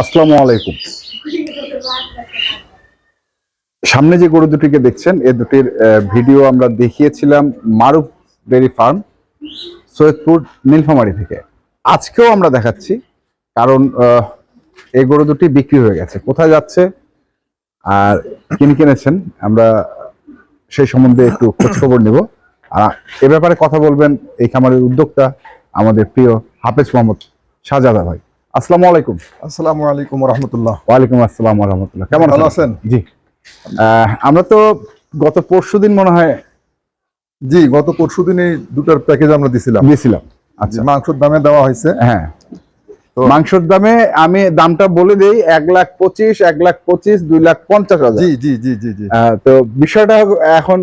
আসসালামু আলাইকুম। সামনে যে গরু দুটিকে দেখছেন, এ দুটির ভিডিও আমরা দেখিয়েছিলাম মারুফ ডেরি ফার্ম, সৈয়দপুর, নীলফামারী থেকে। আজকেও আমরা দেখাচ্ছি, কারণ এই গরু দুটি বিক্রি হয়ে গেছে। কোথায় যাচ্ছে আর কিনে কিনেছেন, আমরা সেই সম্বন্ধে একটু খোঁজখবর নিব। আর এ ব্যাপারে কথা বলবেন এই খামারের উদ্যোক্তা আমাদের প্রিয় হাফেজ মোহাম্মদ শাহজাদা ভাই। আসসালামু আলাইকুম। আসসালামু আলাইকুম রহমতুল্লাহ। ওয়ালাইকুম আসসালাম রহমতুল্লাহ। কেমন ভালো আছেন? জি। আমরা তো গত পরশু দিন মনে হয় জি গত পরশু দিন এই দুটার প্যাকেজ আমরা দিছিলাম। দিয়েছিলাম। আচ্ছা। মাংসের দামে দেওয়া হয়েছে। হ্যাঁ। মাংসর দামে আমি দামটা বলে দেই এক লাখ পঁচিশ এক লাখ পঁচিশ দুই লাখ পঞ্চাশ হাজার। জি জি জি জি জি। তো বিষয়টা এখন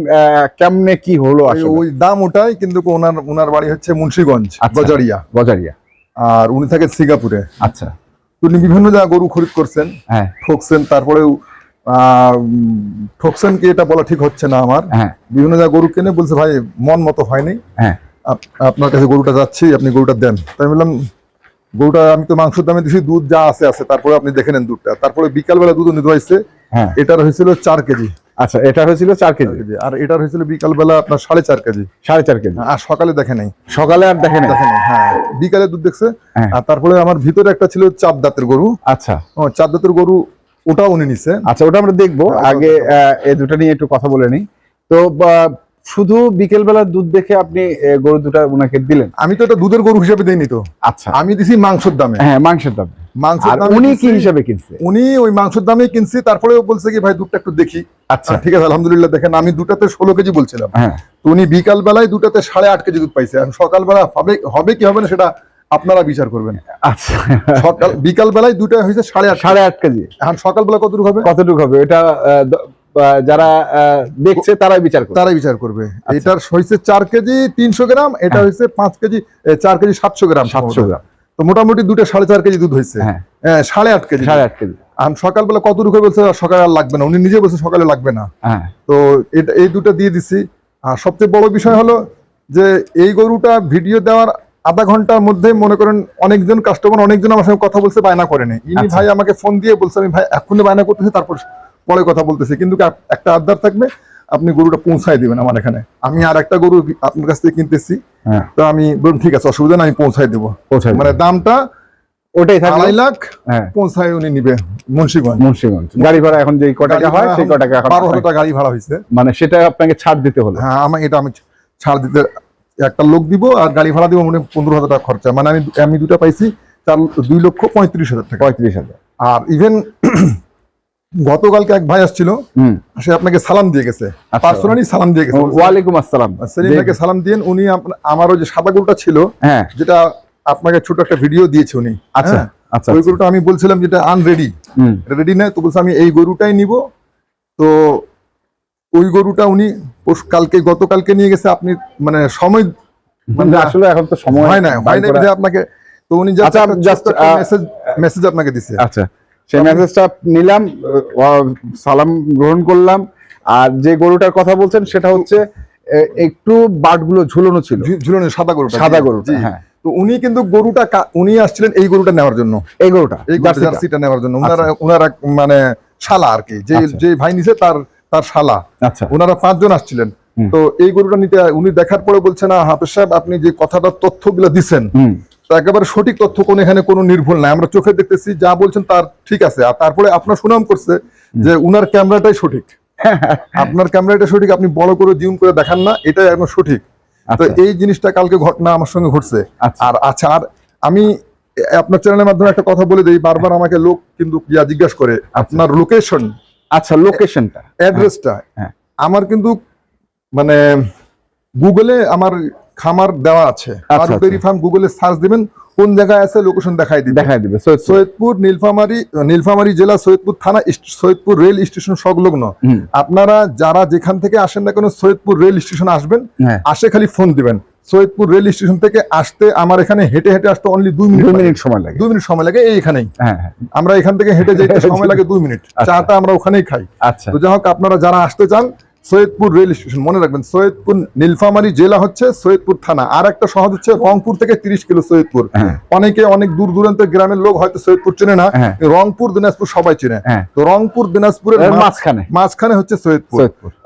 কেমনে কি হলো ওই- আসলে? ওই দাম ওটাই কিন্তু ওনার ওনার বাড়ি হচ্ছে মুন্সিগঞ্জ আচ্ছা। গজারিয়া বজারিয়া। আর উনি থাকেন সিঙ্গাপুরে। আচ্ছা। উনি বিভিন্ন জায়গায় গরু খরিদ করছেন হ্যাঁ। ঠকছেন তারপরেও ঠকছেন কি এটা বলা ঠিক হচ্ছে না আমার। হ্যাঁ। বিভিন্ন জায়গায় গরু কিনে বলছে ভাই মন মতো হয়নি। হ্যাঁ। আপনার কাছে গরুটা যাচ্ছি আপনি গরুটা দেন। তাই আমি বললাম গরুটা আমি তো মাংসের দামে দিছি দুধ যা আছে আছে। তারপরে আপনি দেখে নেন দুধটা। তারপরে বিকালবেলা দুধ নিতে হয়েছে হ্যাঁ। এটার হয়েছিল চার কেজি। আচ্ছা এটা হয়েছিল চার কেজি। আর এটার হয়েছিল বিকালবেলা আপনার সাড়ে চার কেজি। সাড়ে চার কেজি। আর সকালে দেখে নাই। সকালে আর দেখেন দেখে নেই হ্যাঁ। বিকালে দুধ দেখছে। হ্যাঁ। আর তারপরে আমার ভিতরে একটা ছিল চাপ দাঁতের গরু। আচ্ছা। ও, চাপ দাঁতের গরু ওটাও উনি নিছে। আচ্ছা ওটা আমরা দেখব। হ্যাঁ, আগে এই দুটো নিয়ে একটু কথা বলে নিই। তো শুধু বিকেল বেলা দুধ দেখে আপনি গরু দুটা ওনাকে দিলেন? আমি তো এটা দুধের গরু হিসেবে দিইনি তো। আচ্ছা। আমি দিছি মাংসের দামে। হ্যাঁ মাংসের দাম। দামে উনি কি। হিসাবে কিনছে? উনি ওই মাংসের দামে কিনছি তারপরেও বলছে কি ভাই দুধটা একটু দেখি। আচ্ছা। ঠিক আছে আলহামদুলিল্লাহ দেখেন আমি দুটাতে ষোলো কেজি বলছিলাম। হ্যাঁ। তো উনি বিকাল বেলায় দুটাতে সাড়ে আট কেজি দুধ পাইছে। এখন সকালবেলা হবে হবে কি হবে না সেটা আপনারা বিচার করবেন। আচ্ছা। সকাল বিকাল বেলায় দুটা হয়েছে সাড়ে আট সাড়ে আট কেজি। এখন সকালবেলা কতটুকু হবে? কতটুকু হবে? এটা যারা দেখছে তারাই বিচার করবে। তারাই বিচার করবে। এটার হয়েছে চার কেজি তিনশো গ্রাম এটা হয়েছে পাঁচ কেজি চার কেজি সাতশো গ্রাম সাতশো গ্রাম। তো মোটামুটি দুটো সাড়ে চার কেজি দুধ হয়েছে। হ্যাঁ। হ্যাঁ, সাড়ে আট কেজি। সাড়ে আট কেজি। এখন সকালবেলা কতটুকু বলছে সকালে আর লাগবে না। উনি নিজে বলছে সকালে লাগবে না। হ্যাঁ। তো এটা এই দুটো দিয়ে দিছি। আর সবচেয়ে বড় বিষয় হলো যে এই গরুটা ভিডিও দেওয়ার আধা ঘণ্টার মধ্যে মনে করেন অনেকজন কাস্টমার অনেকজন আমার সঙ্গে কথা বলছে বায়না করেনি ইনি আচ্ছা। ভাই আমাকে ফোন দিয়ে বলছে আমি ভাই এখনই বায়না করতেছি তারপর পরে কথা বলতেছি। কিন্তু একটা আবদার থাকবে? আপনি গরুটা পৌঁছায় দিবেন আমার এখানে। আমি আর একটা গরু আপনার কাছ থেকে কিনতেছি। হ্যাঁ। তো আমি বলুন ঠিক আছে অসুবিধা নাই আমি পৌঁছায় দেবো। মানে দামটা ওটাই আড়াই লাখ হ্যাঁ। পৌঁছায় উনি নিবে মুন্সিগঞ্জ। মুন্সিগঞ্জ। গাড়ি ভাড়া এখন যে ক টাকা হয় সেই ক টাকা এখন বারো হাজার টাকা গাড়ি ভাড়া হয়েছে। মানে সেটা আপনাকে ছাড় দিতে হলো? হ্যাঁ আমি এটা আমি ছাড় দিতে একটা লোক দিব আর গাড়ি ভাড়া দিব মানে পনেরো হাজার টাকা খরচা। মানে আমি আমি দুটো পাইছি চার দুই লক্ষ পঁয়ত্রিশ হাজার টাকা। পঁয়ত্রিশ হাজার। আর ইভেন গতকালকে এক ভাই আসছিল সে আপনাকে সালাম দিয়ে গেছে। আচ্ছা। পার্সোনালি সালাম দিয়ে গেছে। ওয়ালাইকুম আসসালাম। সেলিম ভাইকে সালাম দিয়ে উনি আপনা- আমার ওই যে সাদা গরুটা ছিল হ্যাঁ। যেটা আপনাকে ছোট একটা ভিডিও দিয়েছে উনি। আচ্ছা হ্যাঁ? আচ্ছা ওই গরুটা আমি বলছিলাম যেটা আনরেডি রেডি না তো বলছে আমি এই গরুটাই নিব। তো ওই গরুটা উনি কালকে গতকালকে নিয়ে গেছে আপনি মানে সময় মানে আসলে এখন তো সময় হয় না হয় না যে আপনাকে তো উনি আচ্ছা, আহ, মেসেজ মেসেজ আপনাকে দিছে। আচ্ছা। সেই মেসেজটা নিলাম সালাম গ্রহণ করলাম। আর যে গরুটার কথা বলছেন সেটা হচ্ছে একটু বাটগুলো ঝুলানো ছিল। ঝুলনে সাদা গরু সাদা জি, গরুটা হ্যাঁ। তো উনি কিন্তু গরুটা উনি আসছিলেন এই গরুটা নেওয়ার জন্য। এই গরুটা এই জার্সিটা। নেওয়ার জন্য। ওনারা ওনারা মানে শালা আর কি। যে আচ্ছা। যে ভাই নিছে তার তার শালা। আচ্ছা। ওনারা পাঁচজন আসছিলেন। তো এই গরুটা নিতে উনি দেখার পরে বলছে না হাফেজ সাহেব আপনি যে কথাটা তথ্যগুলো দিছেন একেবারে সঠিক তথ্য কোন এখানে কোনো নির্ভুল নাই। আমরা চোখে দেখতেছি যা বলছেন তার ঠিক আছে। আর তারপরে আপনার সুনাম করছে যে উনার ক্যামেরাটাই সঠিক। আপনার ক্যামেরাটা সঠিক আপনি বড় করে জুম করে দেখান না এটাই একদম সঠিক। তো আচ্ছা। এই জিনিসটা কালকে ঘটনা আমার সঙ্গে ঘটছে। আচ্ছা। আর আচ্ছা আর আমি আপনার চ্যানেলের মাধ্যমে একটা কথা বলে দিই বারবার আমাকে লোক কিন্তু ইয়া জিজ্ঞাসা করে আপনার লোকেশন আচ্ছা লোকেশনটা অ্যাড্রেসটা হ্যাঁ। আমার কিন্তু মানে গুগলে আমার খামার দেওয়া আছে। ফার্ম গুগলে সার্চ দিবেন কোন জায়গায় আছে লোকেশন দেখাই দিবে দেখাই দিবে সৈয়দপুর। নীলফামারী নীলফামারী জেলা সৈয়দপুর থানা সৈয়দপুর রেল স্টেশন সংলগ্ন। আপনারা যারা যেখান থেকে আসেন না কেন সৈয়দপুর রেল স্টেশন আসবেন হ্যাঁ। আসে খালি ফোন দিবেন। সৈয়দপুর রেল স্টেশন থেকে আসতে আমার এখানে হেঁটে হেঁটে আসতে অনলি দুই মিনিট মিনিট সময় লাগে। দুই মিনিট সময় লাগে এই এখানেই। হ্যাঁ হ্যাঁ। আমরা এখান থেকে হেঁটে যেতে সময় লাগে দুই মিনিট। আচ্ছা। চাটা আমরা ওখানেই খাই। আচ্ছা। তো যাই হোক আপনারা যারা আসতে চান সৈয়দপুর রেল স্টেশন মনে রাখবেন সৈয়দপুর নীলফামারী জেলা হচ্ছে সৈয়দপুর থানা। আর একটা শহর হচ্ছে রংপুর থেকে তিরিশ কিলো সৈয়দপুর। হ্যাঁ। অনেকে অনেক দূর দূরান্তের গ্রামের লোক হয়তো সৈয়দপুর চেনে না। হ্যাঁ। রংপুর দিনাজপুর সবাই চেনে। হ্যাঁ। তো রংপুর দিনাজপুরের মাঝখানে। মাঝখানে হচ্ছে সৈয়দপুর।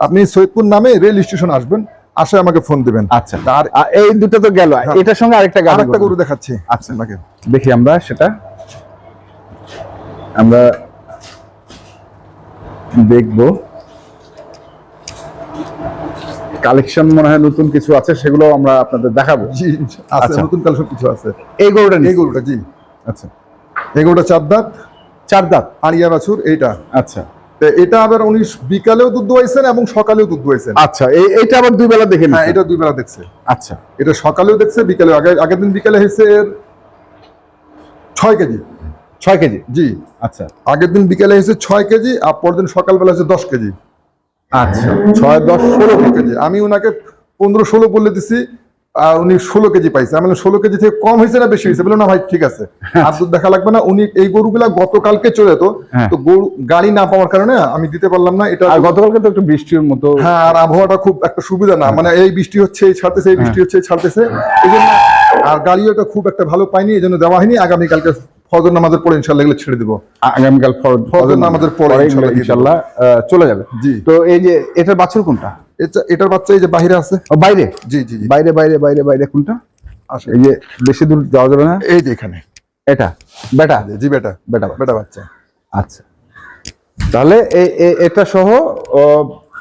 আপনি সৈয়দপুর নামে রেল স্টেশন আসবেন আসে আমাকে ফোন দিবেন। আচ্ছা। আর এই দুটো তো গেল। এটার সঙ্গে আরেকটা আরেকটা গরু দেখাচ্ছি আচ্ছা। আপনাকে। দেখি আমরা সেটা। আমরা দেখব। কালেকশন মনে হয় নতুন কিছু আছে সেগুলো আমরা আপনাদের দেখাবো। জি আছে আচ্ছা। নতুন কাল সব কিছু আছে। এই গরুটা এই। গরুটা জি। আচ্ছা। এই গরুটা চার দাঁত। চার দাঁত। আড়িয়া বাছুর এইটা। আচ্ছা। তো এটা আবার উনি বিকালেও দুধ দোয়াইছেন এবং সকালেও দুধ দোয়াইছেন। আচ্ছা এই এইটা আবার দুই বেলা দেখে হ্যাঁ এটা দুই বেলা দেখছে। আচ্ছা। এটা সকালেও দেখছে বিকালেও। আগে আগের দিন বিকালে হয়েছে এর ছয় কেজি। ছয় কেজি? জি। আচ্ছা। আগের দিন বিকালে হয়েছে ছয় কেজি আর পরদিন সকালবেলা হয়েছে দশ কেজি। আচ্ছা। ছয় দশ ষোলো কেজি। কেজি আমি ওনাকে পনেরো ষোলো বলে দিছি আর উনি ষোলো কেজি পাইছে। আমি ষোলো কেজি থেকে কম হয়েছে না বেশি হয়েছে? বলে না ভাই ঠিক আছে। আর দুধ দেখা লাগবে না। উনি এই গরুগুলা গতকালকে চলে যেত। হ্যাঁ। তো গরু গাড়ি না পাওয়ার কারণে আমি দিতে পারলাম না। এটা গতকালকে তো একটু বৃষ্টির মতো হ্যাঁ আর আবহাওয়াটা খুব একটা সুবিধা না। মানে এই বৃষ্টি হচ্ছে এই ছাড়তেছে এই বৃষ্টি হচ্ছে এই ছাড়তেছে। এই জন্য আর গাড়িও এটা খুব একটা ভালো পাইনি এই জন্য দেওয়া হয়নি। আগামীকালকে ফজর নামাজের পরে ইনশাল্লাহ এগুলো ছেড়ে দিব। আগামীকাল ফজর নামাজের পরে ইনশাল্লাহ চলে যাবে। জি। তো এই যে এটার বাছুর কোনটা? এটা এটার বাচ্চা এই যে বাইরে আছে। ও, বাইরে? জি জি বাইরে বাইরে বাইরে বাইরে কোনটা? আসে। এই যে বেশি দূর যাওয়া যাবে না? এই যে এখানে। এটা? বেটা? জি বেটা। বেটা বেটা বাচ্চা। আচ্ছা। তাহলে এটা সহ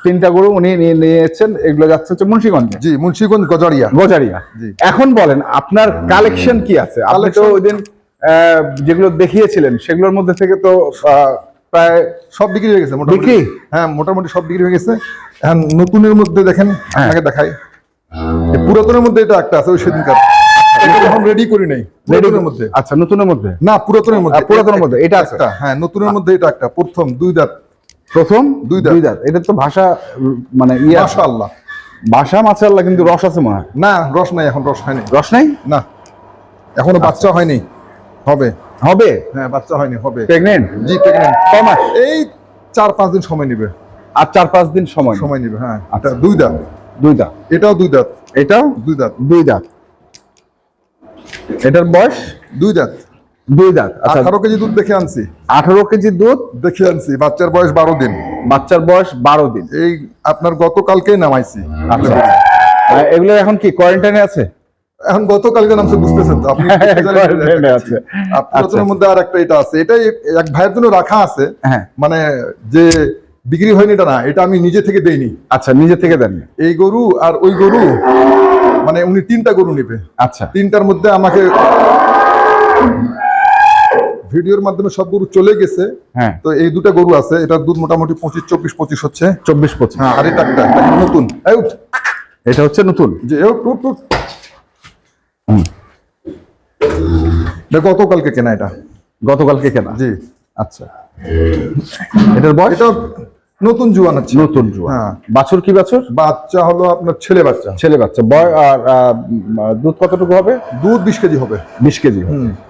তিনটা গরু উনি নিয়ে নিয়েছেন এগুলো যাচ্ছে হচ্ছে মুন্সিগঞ্জে। জি মুন্সিগঞ্জ গজারিয়া। গজারিয়া। জি। এখন বলেন আপনার কালেকশন কি আছে? আপনি তো ওই দিন যেগুলো দেখিয়েছিলেন সেগুলোর মধ্যে থেকে তো প্রায় সব বিক্রি হয়ে গেছে মোটামুটি। হ্যাঁ মোটামুটি সব বিক্রি হয়ে গেছে। এখন নতুনের মধ্যে দেখেন হ্যাঁ। আপনাকে দেখাই। পুরাতনের মধ্যে এটা একটা আছে ওই সেদিনকার। এটা রেডি করি নাই মধ্যে। আচ্ছা নতুনের মধ্যে? না পুরাতনের মধ্যে। পুরাতনের মধ্যে, এটা আছে। একটা হ্যাঁ নতুনের মধ্যে এটা একটা প্রথম দুই দাঁত। প্রথম দুই দাঁত। দুই দাঁত। এটা তো ভাষা মানে ইয়ে আছে। মাশাআল্লাহ। ভাষা মাছাল্লাহ কিন্তু রস আছে মনে হয়। না রস নাই এখন রস হয়নি। রস নাই? না এখনও বাচ্চা হয়নি। হবে? হবে? হ্যাঁ বাচ্চা হয়নি হবে। প্রেগনেন্ট জি প্রেগনেন্ট ক মাস? এই চার পাঁচ দিন সময় নিবে। আর চার পাঁচ দিন সময় সময় নিবে হ্যাঁ। আচ্ছা। এটা দুই দাঁত। দুই দাঁত। এটাও দুই দাঁত। এটাও? দুই দাঁত। দুই দাঁত। এটার বয়স? দুই দাঁত। দুই দাঁত। আচ্ছা। আঠারো কেজি দুধ দেখে আনছি। আঠারো কেজি দুধ? দেখে আনছি। বাচ্চার বয়স বারো দিন। বাচ্চার বয়স বারো দিন। এই আপনার গতকালকে নামাইছি। আচ্ছা। এগুলো এখন কি কোয়ারেন্টাইনে আছে? এখন গতকালকে নামছে বুঝতেছেন তো আপনি এ আছে। আর পুরাতনের মধ্যে আর একটা এটা আছে এটাই এক ভাইয়ের জন্য রাখা আছে হ্যাঁ। মানে যে বিক্রি হয়নি এটা না এটা আমি নিজে থেকে দেইনি। আচ্ছা নিজে থেকে দেন এই গরু আর ওই গরু মানে উনি তিনটা গরু নিবে। আচ্ছা। তিনটার মধ্যে আমাকে ভিডিওর মাধ্যমে সব গরু চলে গেছে হ্যাঁ। তো এই দুটা গরু আছে এটার দুধ মোটামুটি পঁচিশ চব্বিশ পঁচিশ হচ্ছে। চব্বিশ পঁচিশ। হ্যাঁ আর এটা নতুন? এটা হচ্ছে নতুন। যে। এটা গতকালকে কেনা এটা। গতকালকে কেনা? জি। আচ্ছা। এটার বয়স? এটা নতুন জুয়ান আছে। নতুন জুয়া হ্যাঁ। বাছুর কি বাছুর? বাচ্চা হলো আপনার ছেলে বাচ্চা। ছেলে বাচ্চা। বয় আর দুধ কতটুকু হবে? দুধ বিশ কেজি হবে। বিশ কেজি।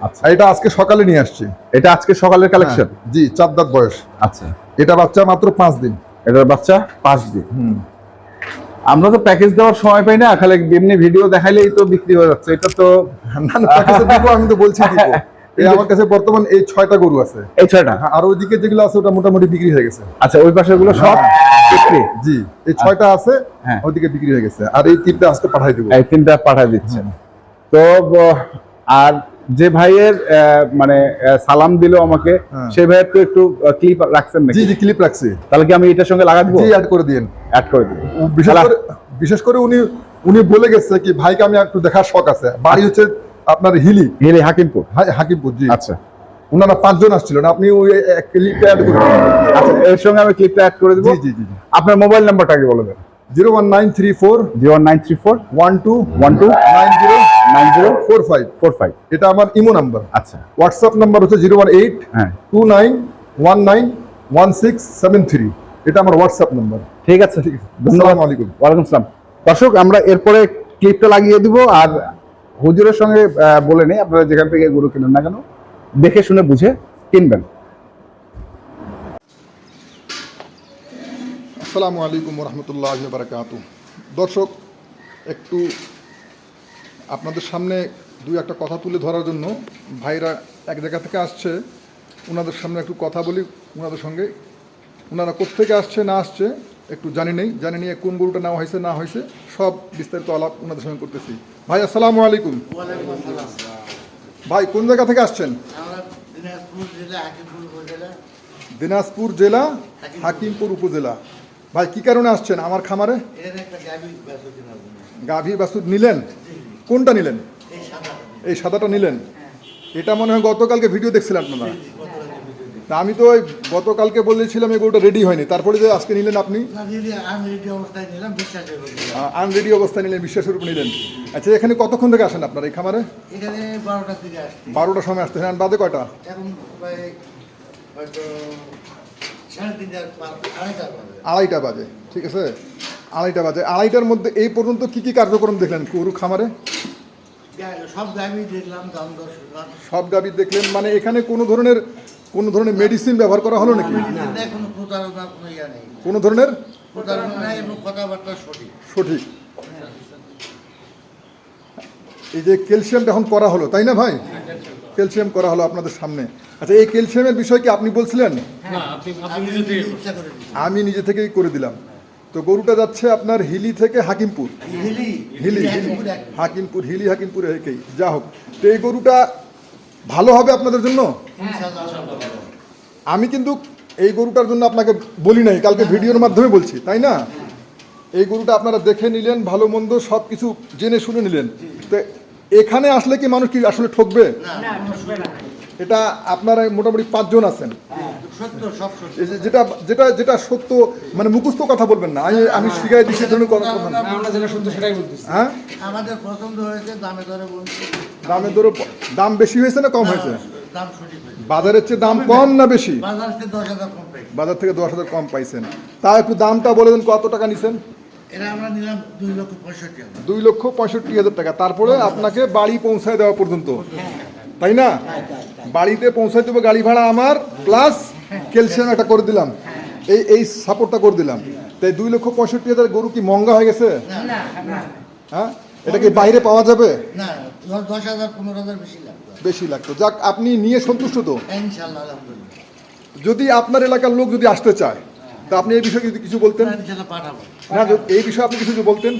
আচ্ছা। এটা আজকে সকালে নিয়ে আসছি। এটা আজকে সকালের কালেকশন হ্যাঁ, জি চার দাঁত বয়স। আচ্ছা। এটা বাচ্চা মাত্র পাঁচ দিন। এটার বাচ্চা পাঁচ দিন। হুম। আমরা তো প্যাকেজ দেওয়ার সময় পাই না খালি এমনি ভিডিও দেখাইলেই তো বিক্রি হয়ে যাচ্ছে। এটা তো আমি তো বলছি আমার কাছে বর্তমান এই ছয়টা গরু আছে। এই ছয়টা? হ্যাঁ, আর ওইদিকে যেগুলো আছে ওটা মোটামুটি বিক্রি হয়ে গেছে। আচ্ছা ওই পাশেরগুলো সব বিক্রি? জি এই ছয়টা আছে হ্যাঁ। ওইদিকে বিক্রি হয়ে গেছে। আর এই তিনটা আজকে পাঠাই দেবো। এই তিনটা পাঠায় দিচ্ছেন। তো আর যে ভাইয়ের মানে সালাম দিল আমাকে হ্যাঁ। সেই ভাইয়ের তো একটু ক্লিপ রাখছেন জি নাকি? জি ক্লিপ রাখছি। তাহলে কি আমি এটার সঙ্গে লাগা দিব? জি অ্যাড করে দিন অ্যাড করে দিব বিশেষ করে বিশেষ করে উনি উনি বলে গেছে কি ভাইকে আমি একটু দেখার শখ আছে। বাড়ি হচ্ছে আপনার হিলি। হিলি হাকিমপুর। হা- হাকিমপুর জি। আচ্ছা। ওনারা পাঁচজন আসছিলেন। আপনি ওই ক্লিপটা অ্যাড করে আচ্ছা এর সঙ্গে আমি ক্লিপটা অ্যাড করে দিব। জি জি জি আপনার মোবাইল নাম্বারটা আগে বলে দেন? Zero one nine three four zero nine three four one two one two nine zero nine zero? Four five four five. এটা আমার ইমো নাম্বার। আচ্ছা। হোয়াটসঅ্যাপ নাম্বার হচ্ছে জিরো ওয়ান এইট হ্যাঁ। Two nine one nine one six seven three. এটা আমার WhatsApp number. ঠিক আছে। ঠিক আছে। ধন্যবাদ। আলাইকুম। ওয়ালাইকুম আসসালাম। দর্শক আমরা এরপরে ক্লিপটা লাগিয়ে দিব আর হুজুরের সঙ্গে বলে নেই। আপনারা যেখান থেকে গরু কিনেন না কেন দেখে শুনে বুঝে কিনবেন। আসসালামু আলাইকুম রহমতুল্লাহ বারকাত দর্শক একটু আপনাদের সামনে দুই একটা কথা তুলে ধরার জন্য ভাইরা এক জায়গা থেকে আসছে ওনাদের সামনে একটু কথা বলি ওনাদের সঙ্গে। ওনারা কোত্থেকে আসছে না আসছে একটু জানি নেই জানি নিয়ে কোন গরুটা নেওয়া হয়েছে না হয়েছে সব বিস্তারিত আলাপ ওনাদের সঙ্গে করতেছি। ভাই আসসালামু আলাইকুম। ভাই কোন জায়গা থেকে আসছেন? দিনাজপুর জেলা হাকিমপুর উপজেলা। ভাই কি কারণে আসছেন আমার খামারে? গাভী বাছুর নিলেন? কোনটা নিলেন? এই সাদাটা নিলেন? এটা মনে হয় গতকালকে ভিডিও দেখছিলেন আপনারা। আমি তো ওই গতকালকে বলেছিলাম এই গরুটা রেডি হয়নি। তারপরে যে আজকে নিলেন আপনি? আনরেডি অবস্থায় নিলেন, বিশ্বাসের উপর নিলেন। আচ্ছা এখানে কতক্ষণ থেকে আসেন আপনার এই খামারে? বারোটার সময় আসতে হ্যাঁ। বাদে কয়টা? আড়াইটা বাজে। ঠিক আছে? আড়াইটা বাজে। আড়াইটার মধ্যে এই পর্যন্ত কি কি কার্যক্রম দেখলেন গরু খামারে? সব গাভী দেখলাম সব। গাভী দেখলেন মানে এখানে কোনো ধরনের কোনো ধরনের মেডিসিন ব্যবহার করা হলো নাকি? না কোনো কোনো নেই। কোনো ধরনের? সঠিক। এই যে ক্যালসিয়ামটা এখন করা হলো তাই না ভাই? ক্যালসিয়াম করা হলো আপনাদের সামনে। আচ্ছা এই ক্যালসিয়ামের বিষয় কি আপনি বলছিলেন? আমি নিজে থেকেই করে দিলাম। তো গরুটা যাচ্ছে আপনার হিলি থেকে হাকিমপুর। হিলি। হিলি হাকিমপুর হিলি হাকিমপুর একেই। যা হোক। তো এই গরুটা ভালো হবে আপনাদের জন্য? আমি কিন্তু এই গরুটার জন্য আপনাকে বলি নাই কালকে ভিডিওর মাধ্যমে বলছি তাই না? এই গরুটা আপনারা দেখে নিলেন ভালো মন্দ সব কিছু জেনে শুনে নিলেন। তো এখানে আসলে কি মানুষ কি আসলে ঠকবে? না। এটা আপনারা মোটামুটি পাঁচজন আছেন। সত্য সব সত্য। এই যে- যেটা যেটা যেটা সত্য মানে মুখস্থ কথা বলবেন না। আমি আমি শিখাই দিচ্ছি এই ধরনের কথা বলবেন আমরা যেটা সত্য সেটাই বলতেছি। হ্যাঁ? আমাদের পছন্দ হয়েছে দামে দরে বলছি। দামের দরও দাম বেশি হয়েছে না কম হয়েছে? দাম সঠিক বাজারের চেয়ে দাম কম না বেশি? বাজার থেকে দশ হাজার কম পাই বাজার থেকে দশ হাজার কম পাইছেন। তা একটু দামটা বলে দেন কত টাকা নিছেন? এটা আমরা নিলাম দুই লক্ষ পঁয়ষট্টি হাজার। দুই লক্ষ পঁয়ষট্টি হাজার টাকা। তারপরে আপনাকে বাড়ি পৌঁছায় দেওয়া পর্যন্ত। তাই না? বাড়িতে পৌঁছায় দেবো গাড়ি ভাড়া আমার প্লাস ক্যালসিয়াম একটা করে দিলাম। এই এই সাপোর্টটা করে দিলাম। তাই দুই লক্ষ পঁয়ষট্টি হাজার গরু কি মহঙ্গা হয়ে গেছে? হ্যাঁ? এটা কি বাইরে পাওয়া যাবে? বেশি লাগতো। যাক আপনি নিয়ে সন্তুষ্ট তো। যদি আপনার এলাকার লোক যদি আসতে চায় তা আপনি এই বিষয়ে যদি কিছু বলতেন? না, এই বিষয়ে আপনি কিছু বলতেন?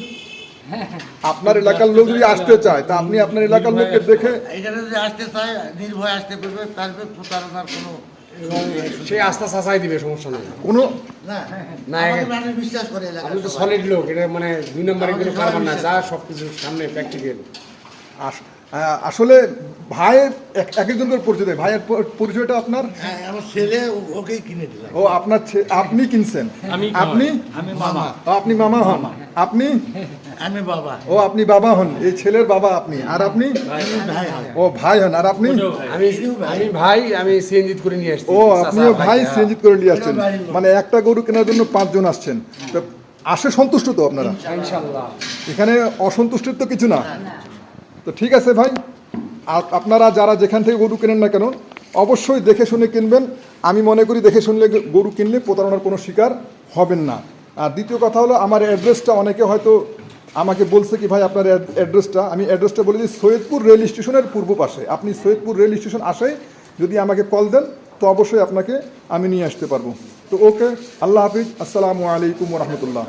আপনার এলাকার লোক যদি আসতে চায় তা আপনি আপনার এলাকার লোককে দেখে এখানে যদি আসতে চায় নির্ভয় আসতে পারবে পারবে প্রতারণার কোনো সে আস্থা চাচাই দিবে সমস্যা নেই। কোনো না না, বিশ্বাস করে আপনি তো সলিড লোক এটা মানে দুই নম্বরে কোনো কারবার না যা সব কিছু সামনে প্র্যাকটিক্যাল আস- আসলে ভাইয়ের এক- এক একজন করে পরিচয় দেয়। ভাইয়ের প- পরিচয়টা আপনার? হ্যাঁ আমার ছেলে ও- ওকেই কিনে দিলাম। ও আপনার ছে- আপনি কিনছেন? আপনি? আমি মামা। ও, আপনি মামা হন। আপনি? আমি বাবা। ও আপনি বাবা হন। এই ছেলের বাবা আপনি। আর আপনি? আমি ভাই। ও ভাই হন। আর আপনি? আমি আমি ভাই আমি সিএনজিত করে নিয়ে আসছি। ও আপনিও চাচা, ভাই হ্যাঁ। সিএনজিত করে নিয়ে আসছেন। মানে একটা গরু কেনার জন্য পাঁচজন আসছেন। তো আসে সন্তুষ্ট তো আপনারা? ইনশাল্লাহ। এখানে অসন্তুষ্টের তো কিছু না। তো ঠিক আছে ভাই। আপনারা যারা যেখান থেকে গরু কেনেন না কেন, অবশ্যই দেখে শুনে কিনবেন। আমি মনে করি দেখে শুনলে গরু কিনলে প্রতারণার কোনো শিকার হবেন না। আর দ্বিতীয় কথা হলো, আমার অ্যাড্রেসটা অনেকে হয়তো আমাকে বলছে কি, ভাই, আপনার অ্যাড্রেসটা, আমি অ্যাড্রেসটা বলে দিই সৈয়দপুর রেল স্টেশনের পূর্ব পাশে। আপনি সৈয়দপুর রেল স্টেশন আসে, যদি আমাকে কল দেন, তো অবশ্যই আপনাকে আমি নিয়ে আসতে পারব। তো ওকে, আল্লাহ হাফিজ। আসসালামু আলাইকুম রহমতুল্লাহ।